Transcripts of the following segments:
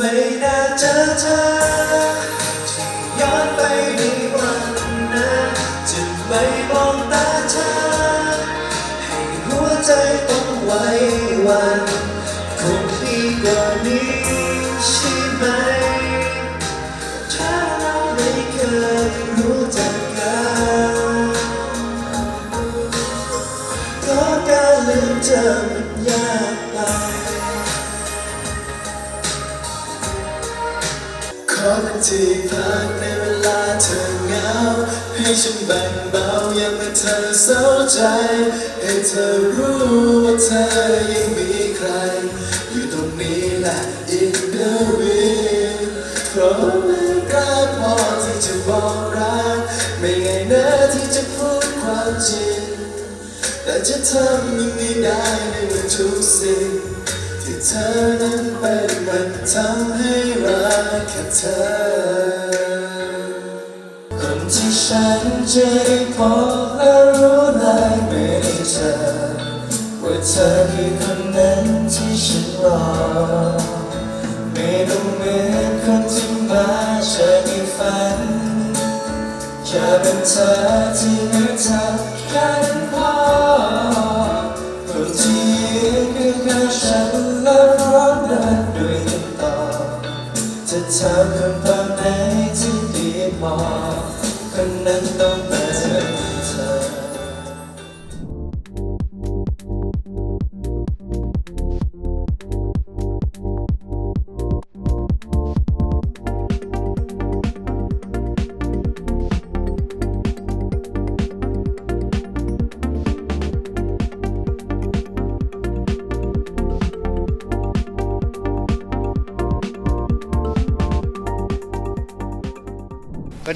ไม่น่าเจอเธอที่ย้อนไปในวันนั้นจะไม่มองตาเธอ ให้หัวใจต้องไว้วันคงดีกว่านี้ใช่ไหม ถ้าเราไม่เคยรู้จักกันเพราะการลืมเธอ ที่พักในเวลาเธอเหงา ให้ฉันแบ่งเบายามเมื่อเธอเศร้าใจ ให้เธอรู้ว่าเธอยังมีใคร อยู่ตรงนี้แหละ in the wind เพราะไม่กล้าพอที่จะบอกรัก ไม่ไงายนะที่จะพูดความจริง แต่จะทำยังไงได้ในเมื่อทุก เธอนั้นเป็นมันทำให้รักแค่เธอ คนที่ฉันจะได้พบและรู้เลยไม่ได้เจอว่าเธอคือคนนั้นที่ฉันรอ ไม่ต้องเหมือนคนที่มาเจอในฝันจะเป็นเธอที่นึกเธอแค่นั้นพอ นคือฉันและพร้อมเดินด้วยกันต่อจะทำคำตอนไหนที่ดีพอคนนั้นต้องเป็น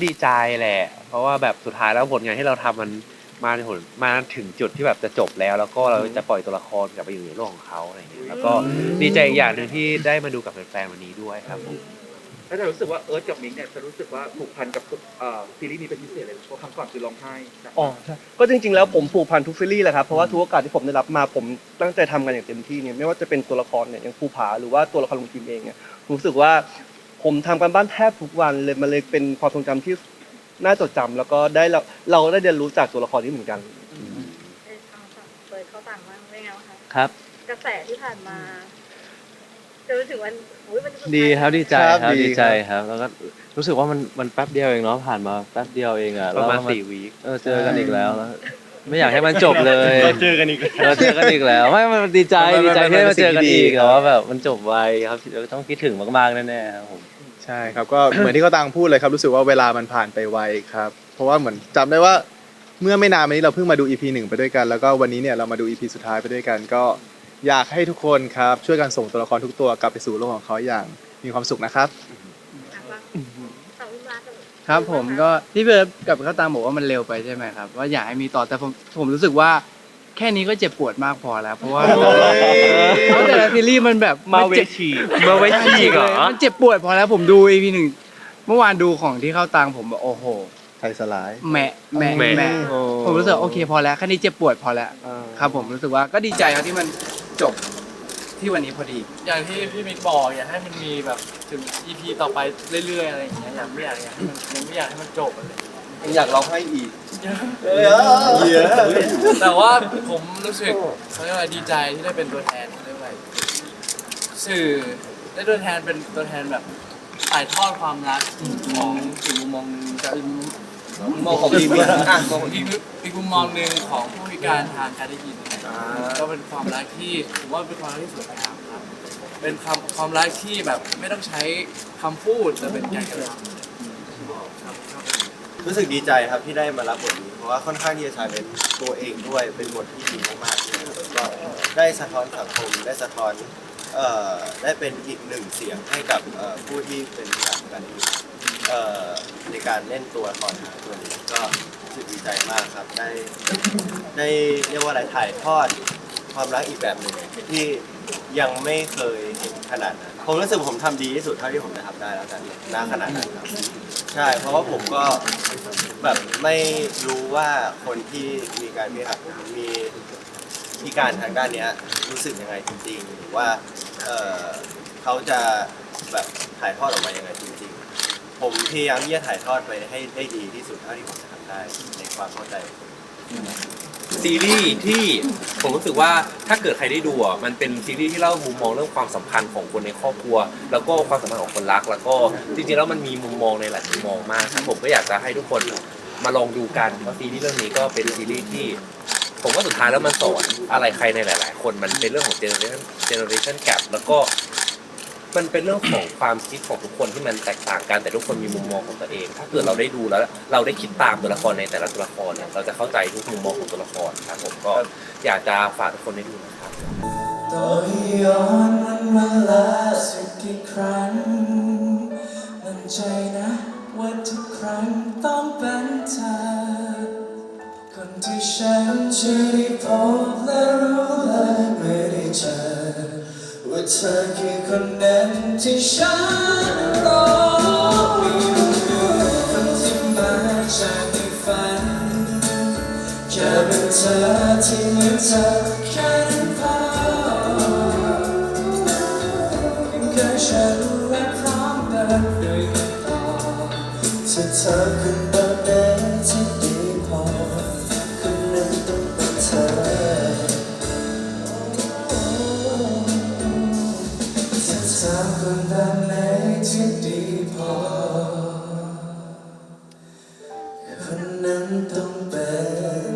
ดีใจแหละ เพราะว่าแบบสุดท้ายแล้วผลงานที่เราทำมันมาถึงมาถึงจุดที่แบบจะจบแล้ว แล้วก็เราจะปล่อยตัวละครกลับไปอยู่ในโลกของเขาอะไรอย่างเงี้ยแล้วก็ดีใจอีกอย่างหนึ่งที่ได้มาดูกับแฟนๆวันนี้ด้วยครับผมแล้วจะรู้สึกว่าเอิร์ธกับมิกเนี่ยจะรู้สึกว่าผูกพันกับเอ่อซีรีส์นี้เป็นพิเศษเลยเพราะครั้งก่อนคือร้องไห้นะอ๋อใช่ก็จริงๆแล้วผมผูกพันทุกซีรีส์แหละครับเพราะว่าทุกโอกาสที่ผมได้รับมาผมตั้งใจทำกันอย่างเต็มที่เนี่ยไม่ว่าจะเป็นตัวละครเนี่ยอย่างภูผาหรือว่าตัวละครลุงจิมเองเนี่ยผมรู้สึกว่า ผมทำกันบ้านแทบทุกวันเลยมันเลยเป็นความทรงจำที่น่าจดจำแล้วก็ได้เราเราได้เรียนรู้จากตัวละครนี้เหมือนกันเออเอาฝั่งเปิดเข้าต่างบ้างเป็นไงบ้างคะครับ กระแสที่ผ่านมาจนถึงวันอุ๊ยมันสุท้ายดีครับดีใจครับครับดีดีใจครับครับ แล้วก็รู้สึกว่ามันมันแป๊บเดียวเองเนาะผ่านมาแป๊บเดียวเองอะประมาณแล้วสี่วีคเออเจอกันอีกแล้วแล้ว ไม่อยากให้มันจบเลยเราเจอกันอีกแล้วเราเจอกันอีกแล้วไม่มันดีใจมันดีใจมันที่ได้มาเจอกันเป็นสิ่งที่อีกดีแต่ว่าแบบมันจบไวครับต้องคิดถึงมากๆแน่ๆครับผมใช่ครับก็เหมือนที่เขาตังพูดเลยครับรู้สึกว่าเวลามันผ่านไปไวครับ เพราะว่าเหมือนจำได้ว่าเมื่อไม่นานมานี้เราเพิ่งมาดู EP หนึ่งไปด้วยกัน แล้วก็วันนี้เนี่ยเรามาดู EP สุดท้ายไปด้วยกัน ก็อยากให้ทุกคนครับช่วยกันส่งตัวละครทุกตัวกลับไปสู่โลกของเขาอย่างมีความสุขนะครับ อะว่าฝั่งพี่มาร์ คกับครับผมก็พี่เบิร์ดกับข้าวตามบอกว่ามันเร็วไปใช่ไหมครับว่าอยากให้มีต่อแต่ผมผมรู้สึกว่าแค่นี้ก็เจ็บปวดมากพอแล้ว เพราะว่าเพราะแต่ละซีรีส์มันแบบมาเวจ็บทีมาเวทีเหรอมันเจ็บปวดพอแล้วผมดู EP หนึ่งเมื่อวานดูของที่เข้าตังผมแบบโอ้โหไทยสลายแหมะแหมะแหมะแหมะโอ้ผมรู้สึกโอเคพอแล้วแค่นี้เจ็บปวดพอแล้วครับผมรู้สึกว่าก็ดีใจครับที่มันจบ ที่วันนี้พอดี อย่างที่พี่มิกบอกอยากให้มันมีแบบถึง EP ต่อไปเรื่อยๆอะไรอย่างเงี้ยอยากไม่อยากอยากให้มันยังไม่อยากให้มันจบอะไรอยากร้องไห้อีกแต่ว่าผมรู้สึกเขาเรียกว่าดีใจที่ได้เป็นตัวแทนเขาเรียกว่าสื่อได้ตัวแทนเป็นตัวแทนแบบถ่ายทอดความรักของอีกมุมมองหนึ่งจากอีกมุม มองของพี่มิกอะมองของอีกอีกมุมมองหนึ่งของผู้พิการทางการได้ยินก็เป็นความรักที่ผมว่าเป็นความรักที่สวยงามครับ เป็นความความรักที่แบบไม่ต้องใช้คำพูดแต่เป็นการกระทำครับครับรู้สึกดีใจครับที่ได้มารับบทนี้เพราะว่าค่อนข้างที่จะชาเลนจ์ตัวเองด้วยเป็นบทที่ดีมากๆเลยครับก็ได้สะท้อนสังคมได้สะท้อนเอ่อได้เป็นอีกหนึ่งเสียงให้กับเอ่อผู้ที่เป็นผู้พิการเอ่อ ในการเล่นตัวละครตัวนี้ก็รู้สึกดีใจมากครับ ได้ได้เรียกว่าอะไรถ่ายทอดความรักอีกแบบหนึ่งที่ยังไม่เคยเห็นขนาดนั้นผมรู้สึกผมทำดีที่สุดเท่าที่ผมจะทำได้แล้วกันณขนาดนั้นครับ ใช่ เพราะว่าผมก็แบบไม่รู้ว่าคนที่มีการพิการมีพิการทางด้านเนี้ยรู้สึกยังไงจริงๆหรือว่าเออเขาจะแบบถ่ายทอดออกมายังไงจริง ผมพยายามที่จะถ่ายทอดไปให้ได้ดีที่สุดเท่าที่ผมจะทำได้ในความเข้าใจของผมซีรีส์ที่ผมรู้สึกว่าถ้าเกิดใครได้ดูอะมันเป็นซีรีส์ที่เล่ามุมมองเรื่องความสัมพันธ์ของคนในครอบครัว แล้วก็ความสัมพันธ์ของคนรัก แล้วก็จริงๆแล้วมันมีมุมมองในหลายมุมมองมากครับผมก็อยากจะให้ทุกคนมาลองดูกันเพราะซีรีส์เรื่องนี้ก็เป็นซีรีส์ที่ ผมว่าสุดท้ายแล้วมันสอนอะไรใครในหลาย ๆ คนมันเป็นเรื่องของ generation generation gap แล้วก็ มันเป็นเรื่องของความคิดของทุกคนที่มันแตกต่างกันแต่ทุกคนมีมุมมองของตัวเอง ถ้าเกิดเราได้ดูแล้ว เราได้คิดตามตัวละครในแต่ละตัวละครเนี่ยเราจะเข้าใจทุกมุมมองของตัวละครครับผมก็อยากจะฝากทุกคนได้ดูนะครับต่อย้อนวันเวลาสักกี่ครั้งมั่นใจนะว่าทุกครั้งต้องเป็นเธอคนที่ฉันจะได้พบและรู้เลยไม่ได้เจอว่าเธอคือคนนั้น ฉันรอมีคนที่มาจากในฝันจะเป็นเธอที่เหมือนเธอแค่นั้นพอเพียงเคยฉันและพร้อมเดินด้วยกันต่อถ้าเธอคนนั้น คนนั้นที่ดีพอ คนนั้นต้องเป็น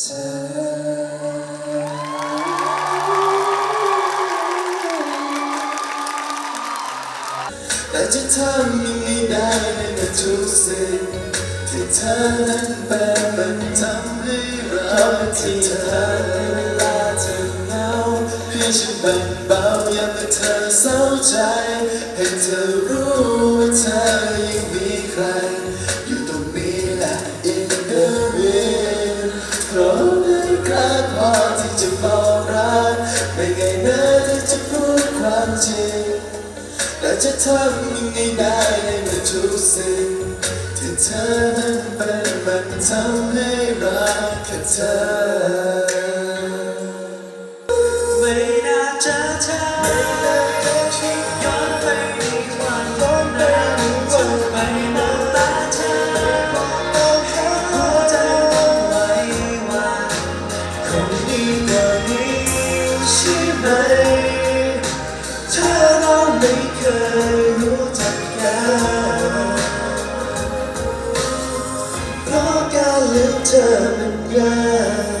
เธอแต่จะทำยังไงได้ในเมื่อทุกสิ่งที่เธอนั้นเป็นมันทำให้เราที่เธอ เพื่อฉันแบ่งเบายามเมื่อเธอเศร้าใจ ให้เธอรู้ว่าเธอยังมีใคร อยู่ตรงนี้แหละ in the wind เพราะไม่กล้าพอที่จะบอกรักไม่ไงนะที่จะพูดความจริงแต่จะทำยังไงได้ในเมื่อทุกสิ่งที่เธอนั้นเป็นมันทำให้รักแค่เธอ ไหมเธอต้องไม่เคยรู้จักกันเพราะการลืมเธอมันยาก